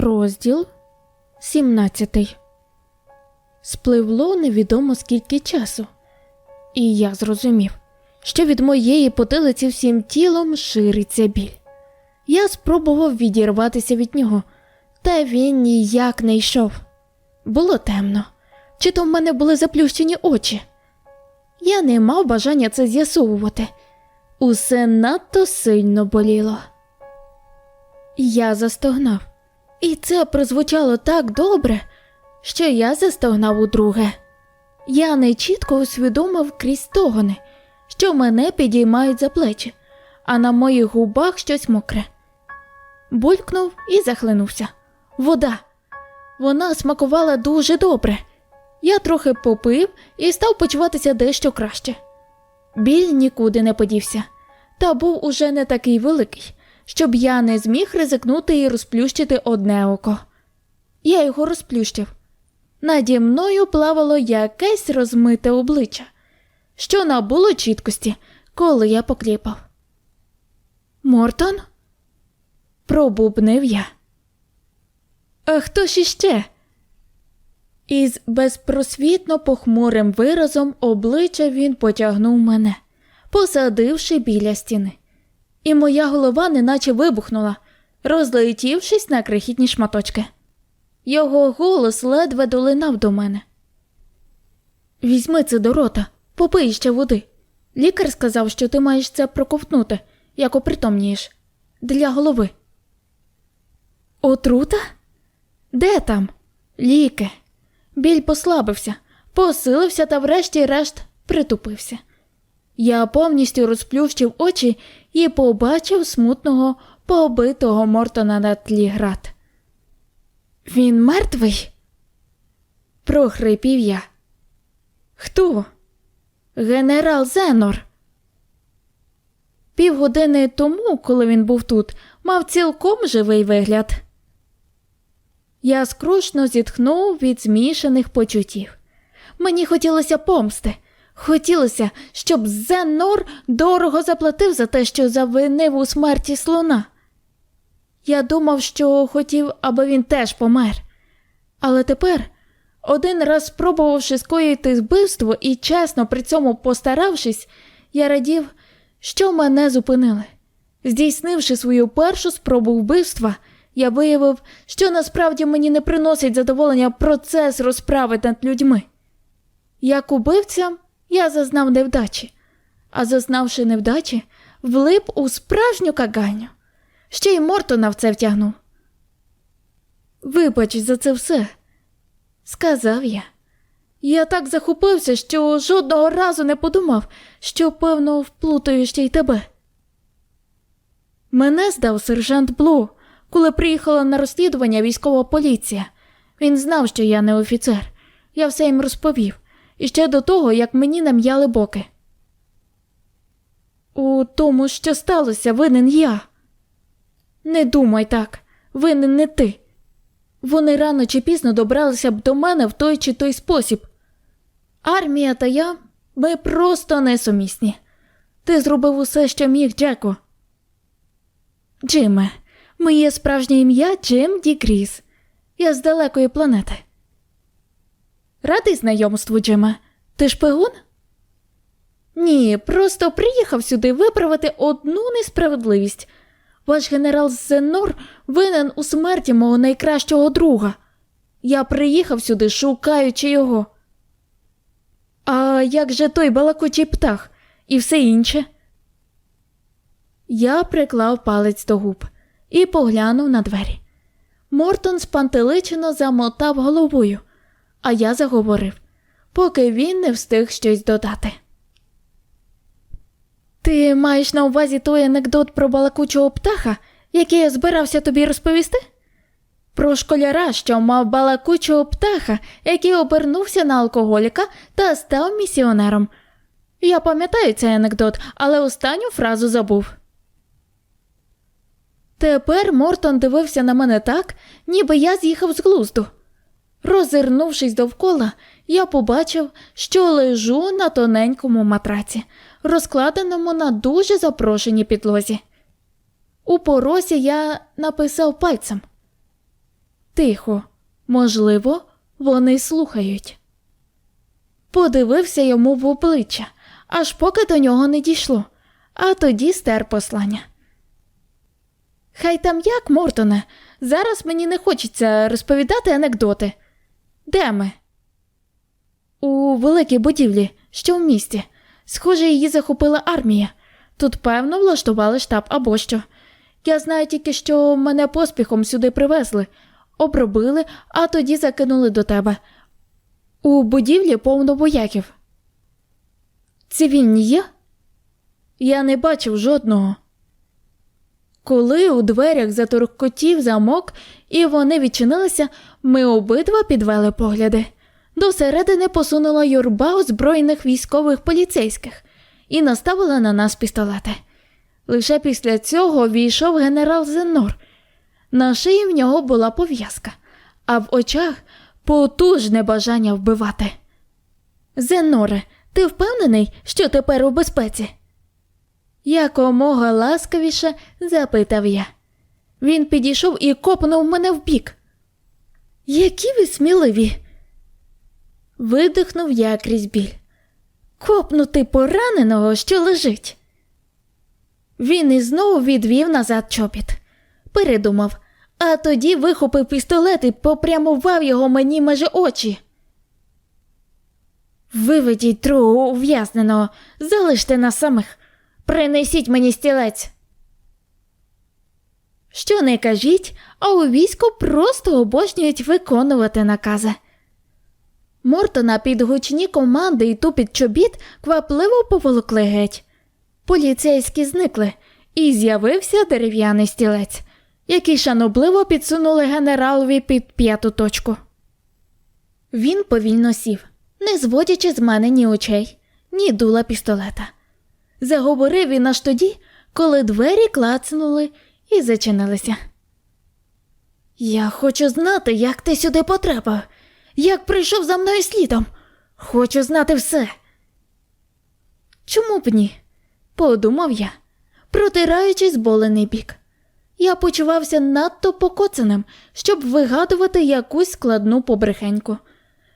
Розділ 17 Спливло невідомо скільки часу, і я зрозумів, що від моєї потилиці всім тілом шириться біль. Я спробував відірватися від нього, та він ніяк не йшов. Було темно, чи то в мене були заплющені очі. Я не мав бажання це з'ясовувати. Усе надто сильно боліло. Я застогнав, і це прозвучало так добре, що я застогнав удруге. Я нечітко усвідомив крізь стогони, що мене підіймають за плечі, а на моїх губах щось мокре. Булькнув і захлинувся. Вода. Вона смакувала дуже добре. Я трохи попив і став почуватися дещо краще. Біль нікуди не подівся, та був уже не такий великий, щоб я не зміг ризикнути і розплющити одне око. Я його розплющив. Наді мною плавало якесь розмите обличчя, що набуло чіткості, коли я покліпав. Мортон? пробубнив я. А хто ж іще? Із безпросвітно похмурим виразом обличчя він потягнув мене, посадивши біля стіни, і моя голова неначе вибухнула, розлетівшись на крихітні шматочки. Його голос ледве долинав до мене. Візьми це до рота, попий ще води. Лікар сказав, що ти маєш це проковтнути, як опритомнієш, для голови. Отрута? Де там? Ліки. Біль послабився, посилився та врешті-решт притупився. Я повністю розплющив очі і побачив смутного, побитого Мортона на тлі град. Він мертвий? прохрипів я. Хто? Генерал Зенор. Півгодини тому, коли він був тут, мав цілком живий вигляд. Я скрушно зітхнув від змішаних почуттів. Мені хотілося помсти. Хотілося, щоб Зенор дорого заплатив за те, що завинив у смерті слона. Я думав, що хотів, аби він теж помер. Але тепер, один раз спробувавши скоїти вбивство і чесно при цьому постаравшись, я радів, що мене зупинили. Здійснивши свою першу спробу вбивства, я виявив, що насправді мені не приносить задоволення процес розправи над людьми. Як убивця, я зазнав невдачі, а зазнавши невдачі, влип у справжню каганю. Ще й Мортона в це втягнув. Вибач за це все, сказав я. Я так захопився, що жодного разу не подумав, що, певно, вплутаю ще й тебе. Мене здав сержант Блу, коли приїхала на розслідування військова поліція. Він знав, що я не офіцер. Я все їм розповів, і ще до того, як мені нам'яли боки. У тому, що сталося, винен я. Не думай так, винен не ти. Вони рано чи пізно добралися б до мене в той чи той спосіб. Армія та я ми просто несумісні. Ти зробив усе, що міг, Джеко. Джиме, моє справжнє ім'я Джим Ді Кріс. Я з далекої планети. Радий знайомству, Джиме. Ти шпигун? Ні, просто приїхав сюди виправити одну несправедливість. Ваш генерал Зенор винен у смерті мого найкращого друга. Я приїхав сюди, шукаючи його. А як же той балакучий птах і все інше? Я приклав палець до губ і поглянув на двері. Мортон спантеличено замотав головою, а я заговорив, поки він не встиг щось додати. Ти маєш на увазі той анекдот про балакучого птаха, який я збирався тобі розповісти? Про школяра, що мав балакучого птаха, який обернувся на алкоголіка та став місіонером. Я пам'ятаю цей анекдот, але останню фразу забув. Тепер Мортон дивився на мене так, ніби я з'їхав з глузду. Роззирнувшись довкола, я побачив, що лежу на тоненькому матраці, розкладеному на дуже запрошеній підлозі. У поросі я написав пальцем Тихо, можливо, вони слухають. Подивився йому в обличчя, аж поки до нього не дійшло, а тоді стер послання. Хай там як, Мортоне, зараз мені не хочеться розповідати анекдоти. Де ми? У великій будівлі, що в місті. Схоже, її захопила армія. Тут, певно, влаштували штаб або що. Я знаю тільки, що мене поспіхом сюди привезли, обробили, а тоді закинули до тебе. У будівлі повно вояків. Цивільні є? Я не бачив жодного. Коли у дверях заторкотів замок і вони відчинилися, ми обидва підвели погляди. До середини посунула юрба озброєних військових поліцейських і наставила на нас пістолети. Лише після цього війшов генерал Зенор. На шиї в нього була пов'язка, а в очах потужне бажання вбивати. Зеноре, ти впевнений, що тепер у безпеці? Якомога ласкавіше запитав я. Він підійшов і копнув мене в бік. Які ви сміливі? Видихнув я крізь біль. Копнути пораненого, що лежить. Він і знову відвів назад чобіт. Передумав, а тоді вихопив пістолет і попрямував його мені межі очі. Виведіть другого ув'язненого, залиште нас самих, принесіть мені стілець. Що не кажіть, а у війську просто обожнюють виконувати накази. Мортона під гучні команди і тупіт чобіт квапливо поволокли геть. Поліцейські зникли, і з'явився дерев'яний стілець, який шанобливо підсунули генералові під п'яту точку. Він повільно сів, не зводячи з мене ні очей, ні дула пістолета. Заговорив він аж тоді, коли двері клацнули і зачинилися. Я хочу знати, як ти сюди потрапив, як прийшов за мною слідом. Хочу знати все. Чому б ні? подумав я, протираючи зболений бік. Я почувався надто покоцаним, щоб вигадувати якусь складну побрехеньку,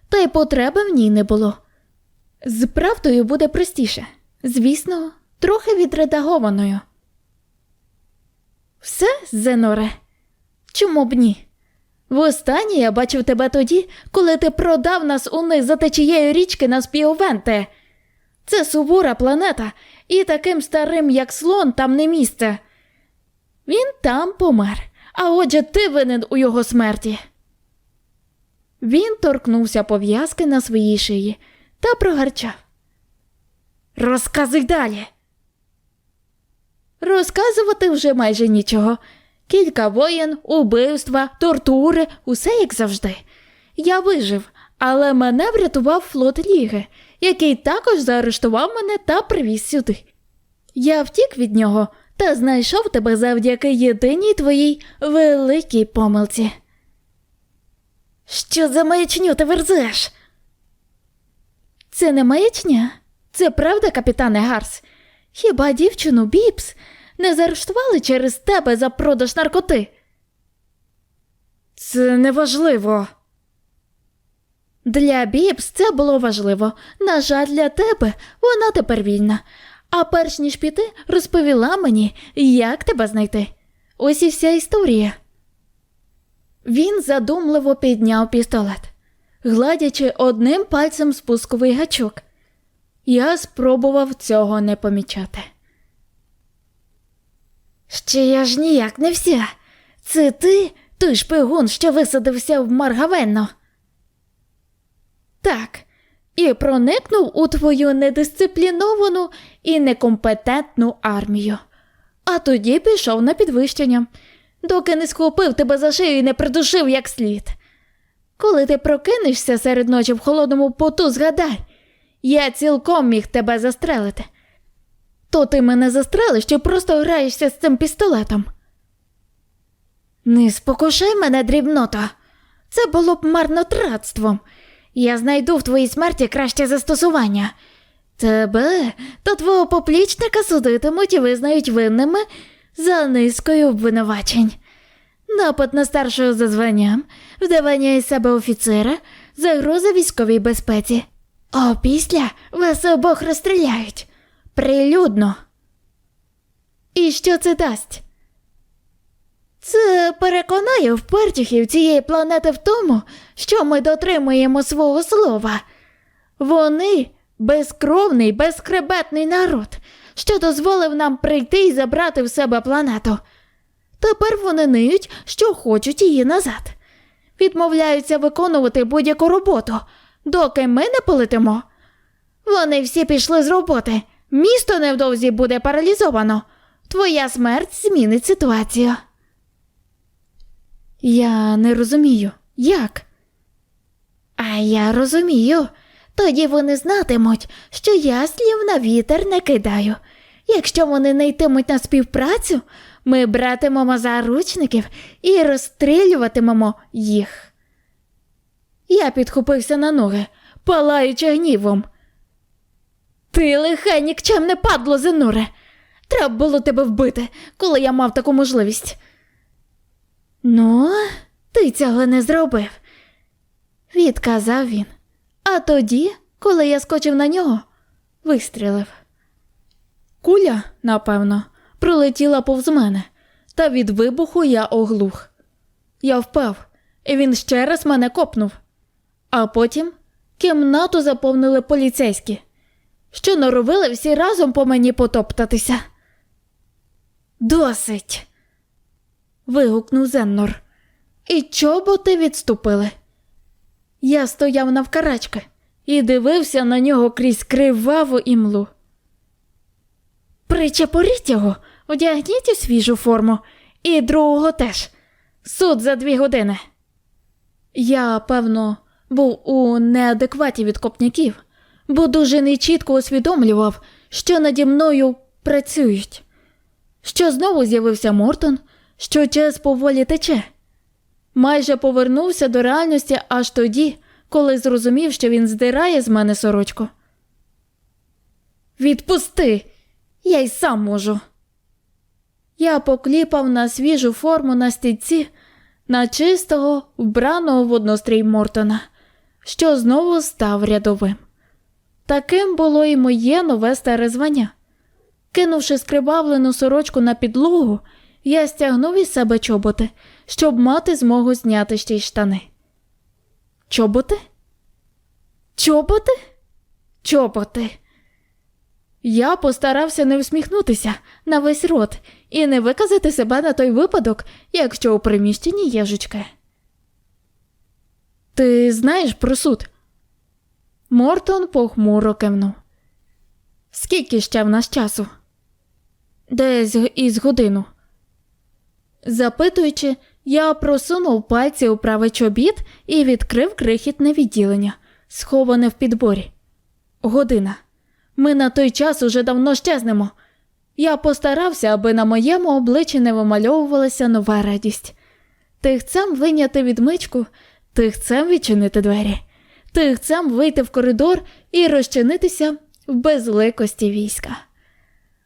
та й потреби в ній не було. З правдою буде простіше, звісно, трохи відредагованою. Все, Зеноре? Чому б ні? Востаннє я бачив тебе тоді, коли ти продав нас униз за течією річки на спіовенте. Це сувора планета, і таким старим, як слон, там не місце. Він там помер, а отже, ти винен у його смерті. Він торкнувся пов'язки на своїй шиї та прогарчав. Розказуй далі. Розказувати вже майже нічого. Кілька воєн, убивства, тортури, усе як завжди. Я вижив, але мене врятував флот Ліги, який також заарештував мене та привіз сюди. Я втік від нього та знайшов тебе завдяки єдиній твоїй великій помилці. Що за маячню ти верзеш? Це не маячня, це правда, капітане Гарс. Хіба дівчину Біпс не заарештували через тебе за продаж наркоти? Це неважливо. Для Біпс це було важливо. На жаль, для тебе вона тепер вільна. А перш ніж піти, розповіла мені, як тебе знайти. Ось і вся історія. Він задумливо підняв пістолет, гладячи одним пальцем спусковий гачок. Я спробував цього не помічати. Ще я ж ніяк не вся. Це ти, той шпигун, що висадився в Маргавенно. Так, і проникнув у твою недисципліновану і некомпетентну армію. А тоді пішов на підвищення, доки не схопив тебе за шию і не придушив як слід. Коли ти прокинешся серед ночі в холодному поту, згадай, я цілком міг тебе застрелити. То ти мене застрелиш чи просто граєшся з цим пістолетом? Не спокушай мене, дрібнота. Це було б марнотратством. Я знайду в твоїй смерті краще застосування. Тебе та твого поплічника судитимуть і визнають винними за низкою обвинувачень. напад на старшого за званням, вдавання із себе офіцера, загроза військовій безпеці. А після вас обох розстріляють. Прилюдно. І що це дасть? Це переконає впертюхів цієї планети в тому, що ми дотримуємо свого слова. Вони безкровний, безхребетний народ, що дозволив нам прийти і забрати в себе планету. Тепер вони ниють, що хочуть її назад. Відмовляються виконувати будь-яку роботу, доки ми не полетимо. Вони всі пішли з роботи. Місто невдовзі буде паралізовано. Твоя смерть змінить ситуацію. Я не розумію, як? А я розумію. Тоді вони знатимуть, що я слів на вітер не кидаю. Якщо вони не йтимуть на співпрацю, ми братимемо заручників і розстрілюватимемо їх. Я підхопився на ноги, палаючи гнівом. Ти лихе нікчемне падло, Зенуре. Треба було тебе вбити, коли я мав таку можливість. Ну, ти цього не зробив, відказав він. А тоді, коли я скочив на нього, вистрілив. Куля, напевно, пролетіла повз мене, та від вибуху я оглух. Я впав, і він ще раз мене копнув. А потім кімнату заповнили поліцейські, що норовили всі разом по мені потоптатися. Досить. вигукнув Зеннор. І чоботи відступили. Я стояв навкарачки і дивився на нього крізь криваву імлу. Причепоріть його, одягніть у свіжу форму, і другого теж. Суд за дві години. Я, певно, був у неадекваті від копняків, бо дуже нечітко усвідомлював, що наді мною працюють, що знову з'явився Мортон, що час поволі тече. Майже повернувся до реальності аж тоді, коли зрозумів, що він здирає з мене сорочку. Відпусти, я й сам можу. Я покліпав на свіжу форму на стільці на чистого, вбраного в однострій Мортона, що знову став рядовим. Таким було і моє нове старе звання. Кинувши скрибавлену сорочку на підлогу, я стягнув із себе чоботи, щоб мати змогу зняти ще й штани. Чоботи? Чоботи? Чоботи. Я постарався не всміхнутися на весь рот і не виказати себе на той випадок, якщо у приміщенні є жучки. Ти знаєш про суд? Мортон похмуро кивнув. Скільки ще в нас часу? Десь із годину. Запитуючи, я просунув пальці у правий чобіт і відкрив крихітне відділення, сховане в підборі. Година. Ми на той час уже давно щезнемо. Я постарався, аби на моєму обличчі не вимальовувалася нова радість. Тихцем виняти відмичку, тихцем відчинити двері, тихцем вийти в коридор і розчинитися в безликості війська.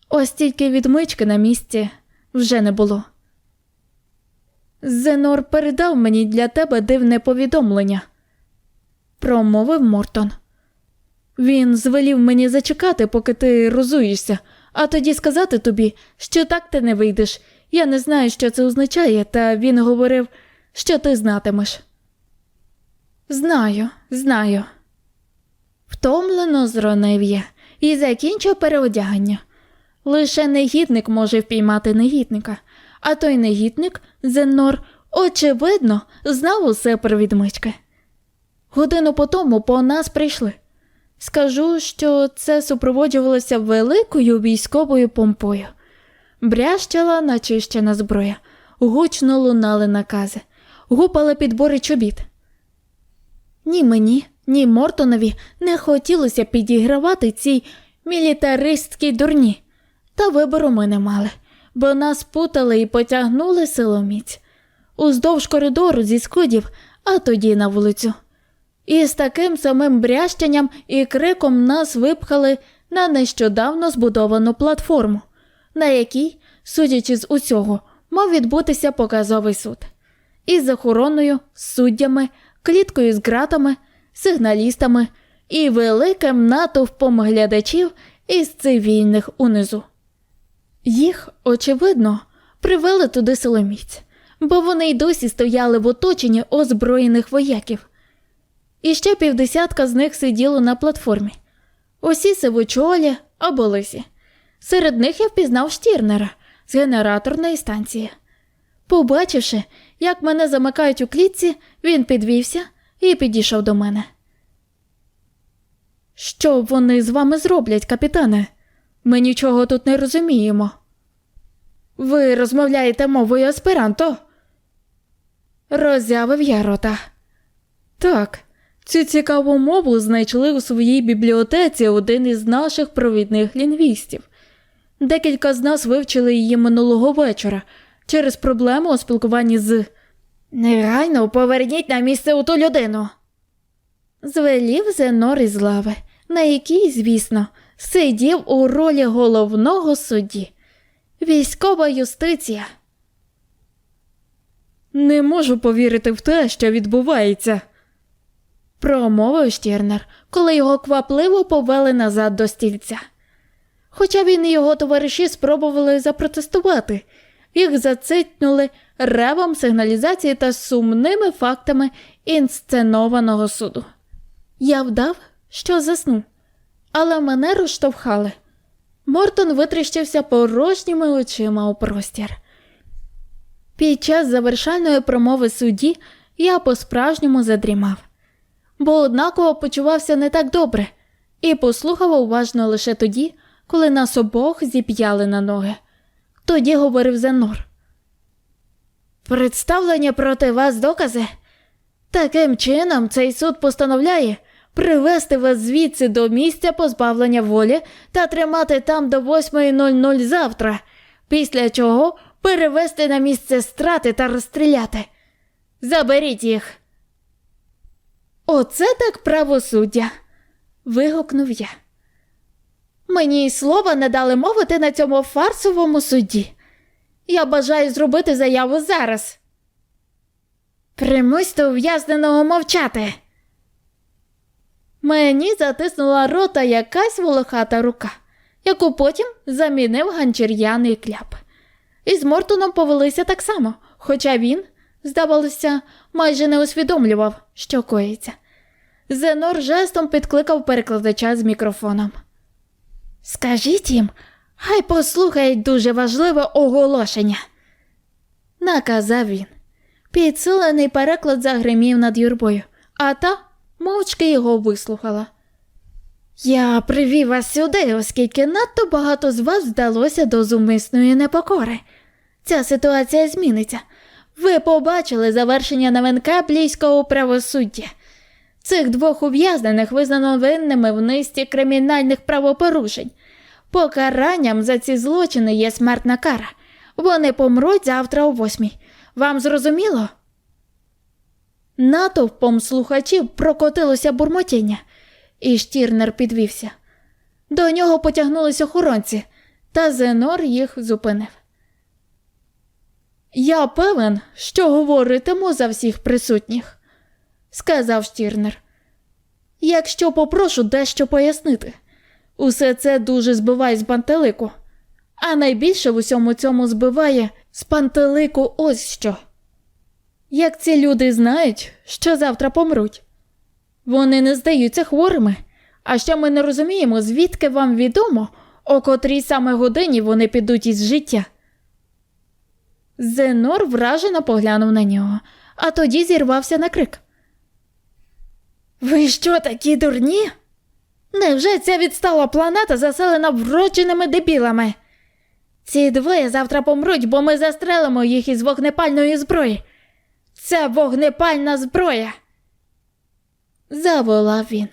Ось тільки відмички на місці вже не було. Зенор передав мені для тебе дивне повідомлення, промовив Мортон. Він звелів мені зачекати, поки ти розуєшся, а тоді сказати тобі, що так ти не вийдеш. Я не знаю, що це означає, та він говорив, що ти знатимеш. Знаю, знаю. Втомлено зронив я і закінчив переодягання. Лише негідник може впіймати негідника, а той негідник, Зеннор, очевидно, знав усе про відмички. Годину по тому по нас прийшли. Скажу, що це супроводжувалося великою військовою помпою. Брящала начищена зброя, гучно лунали накази, гупали підбори чобіт. Ні мені, ні Мортонові не хотілося підігравати цій мілітаристській дурні, та вибору ми не мали, бо нас путали і потягнули силоміць уздовж коридору зі сходів, а тоді на вулицю. І з таким самим брящанням і криком нас випхали на нещодавно збудовану платформу, на якій, судячи з усього, мав відбутися показовий суд. із охороною, суддями, кліткою з ґратами, сигналістами і великим натовпом глядачів із цивільних унизу. Їх, очевидно, привели туди силоміць, бо вони й досі стояли в оточенні озброєних вояків. І ще півдесятка з них сиділо на платформі. Усі сивочолі або лисі. Серед них я впізнав Штірнера з генераторної станції. Побачивши, як мене замикають у клітці, він підвівся і підійшов до мене. Що вони з вами зроблять, капітане? Ми нічого тут не розуміємо. Ви розмовляєте мовою есперанто? Роззявив я рота. Так, цю цікаву мову знайшли у своїй бібліотеці один із наших провідних лінгвістів. Декілька з нас вивчили її минулого вечора через проблему у спілкуванні з. Негайно поверніть на місце у ту людину. Звелів Зенор із лави, на якій, звісно, сидів у ролі головного судді. Військова юстиція. Не можу повірити в те, що відбувається, промовив Штірнер, коли його квапливо повели назад до стільця. Хоча він і його товариші спробували запротестувати, їх зацитнули ревом сигналізації та сумними фактами інсценованого суду. Я вдав, що заснув, але мене розштовхали. Мортон витріщився порожніми очима у простір. Під час завершальної промови судді я по-справжньому задрімав, бо однаково почувався не так добре і послухав уважно лише тоді, коли нас обох зіп'яли на ноги. Тоді говорив Зенор. Представлення проти вас докази. Таким чином, цей суд постановляє привести вас звідси до місця позбавлення волі та тримати там до 8.00 завтра, після чого перевести на місце страти та розстріляти. Заберіть їх. Оце так правосуддя. вигукнув я. Мені й слова не дали мовити на цьому фарсовому суді. Я бажаю зробити заяву зараз. Примусьте ув'язненого мовчати. Мені затиснула рота якась волохата рука, яку потім замінив ганчір'яний кляп. І з Мортоном повелися так само, хоча він, здавалося, майже не усвідомлював, що коїться. Зенор жестом підкликав перекладача з мікрофоном. Скажіть їм, хай послухають дуже важливе оголошення, наказав він. Підсилений переклад загримів над юрбою, а та мовчки його вислухала. Я привів вас сюди, оскільки надто багато з вас вдалося до зумисної непокори. Ця ситуація зміниться. Ви побачили завершення новинка блійського правосуддя. Цих двох ув'язнених визнано винними в низці кримінальних правопорушень. Покаранням за ці злочини є смертна кара. Вони помруть завтра о восьмій. Вам зрозуміло? Натовпом слухачів прокотилося бурмотіння, і Штірнер підвівся. До нього потягнулись охоронці, та Зенор їх зупинив. Я певен, що говоритиму за всіх присутніх, сказав Штірнер. Якщо попрошу дещо пояснити, усе це дуже збиває з пантелику, а найбільше в усьому цьому збиває з пантелику ось що. Як ці люди знають, що завтра помруть, вони не здаються хворими, а ще ми не розуміємо, звідки вам відомо, о котрій саме годині вони підуть із життя. Зенор вражено поглянув на нього, а тоді зірвався на крик. Ви що такі дурні? Невже ця відстала планета заселена вродженими дебілами? Ці двоє завтра помруть, бо ми застрелимо їх із вогнепальної зброї. Це вогнепальна зброя. Заволав він,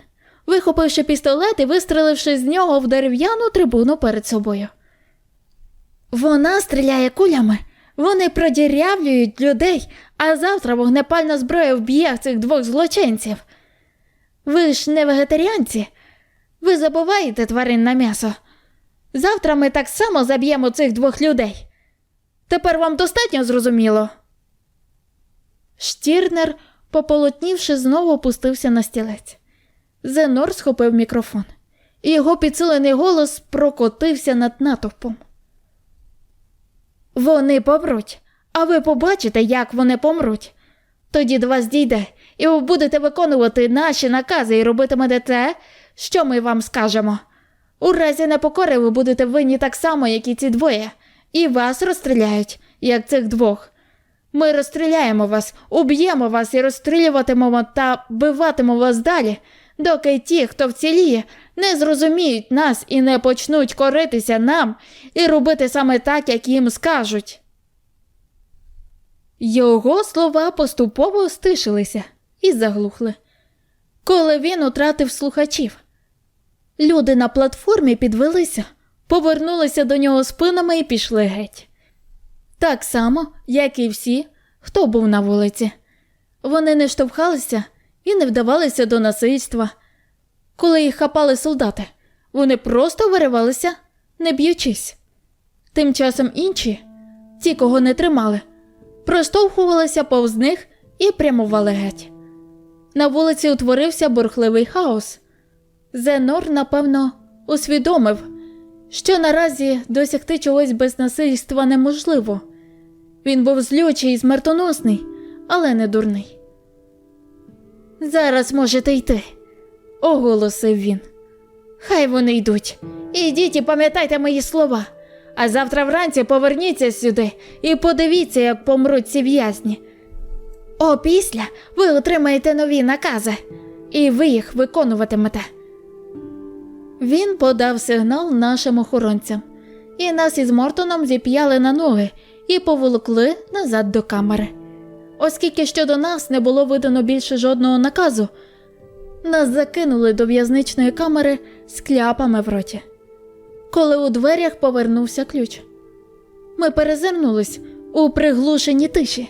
вихопивши пістолет і вистреливши з нього в дерев'яну трибуну перед собою. Вона стріляє кулями, вони продірявлюють людей, а завтра вогнепальна зброя вб'є цих двох злочинців. Ви ж не вегетаріанці, ви забуваєте тварин на м'ясо. Завтра ми так само заб'ємо цих двох людей. Тепер вам достатньо зрозуміло. Штірнер, пополотнівши, знову опустився на стілець. Зенор схопив мікрофон, і його підсилений голос прокотився над натовпом. Вони помруть, а ви побачите, як вони помруть. Тоді до вас дійде, і ви будете виконувати наші накази і робитимете те, що ми вам скажемо. У разі непокори ви будете винні так само, як і ці двоє, і вас розстріляють, як цих двох. Ми розстріляємо вас, уб'ємо вас і розстрілюватимемо та вбиватимемо вас далі, доки ті, хто вціліє, не зрозуміють нас і не почнуть коритися нам і робити саме так, як їм скажуть. Його слова поступово стишилися і заглухли, коли він утратив слухачів. Люди на платформі підвелися, повернулися до нього спинами і пішли геть. Так само, як і всі, хто був на вулиці. Вони не штовхалися і не вдавалися до насильства. Коли їх хапали солдати, вони просто виривалися, не б'ючись. Тим часом інші, ті, кого не тримали, проштовхувалися повз них і прямували геть. На вулиці утворився бурхливий хаос. Зенор, напевно, усвідомив, що наразі досягти чогось без насильства неможливо. Він був злючий і смертоносний, але не дурний. Зараз можете йти, оголосив він. Хай вони йдуть. Ідіть і пам'ятайте мої слова. А завтра вранці поверніться сюди і подивіться, як помруть ці в'язні. Опісля ви отримаєте нові накази, і ви їх виконуватимете. Він подав сигнал нашим охоронцям, і нас із Мортоном зіп'яли на ноги і поволокли назад до камери. Оскільки щодо нас не було видано більше жодного наказу, нас закинули до в'язничної камери з кляпами в роті. Коли у дверях повернувся ключ, ми перезирнулись у приглушеній тиші.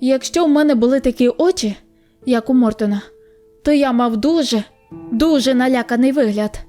Якщо в мене були такі очі, як у Мортона, то я мав дуже, дуже наляканий вигляд.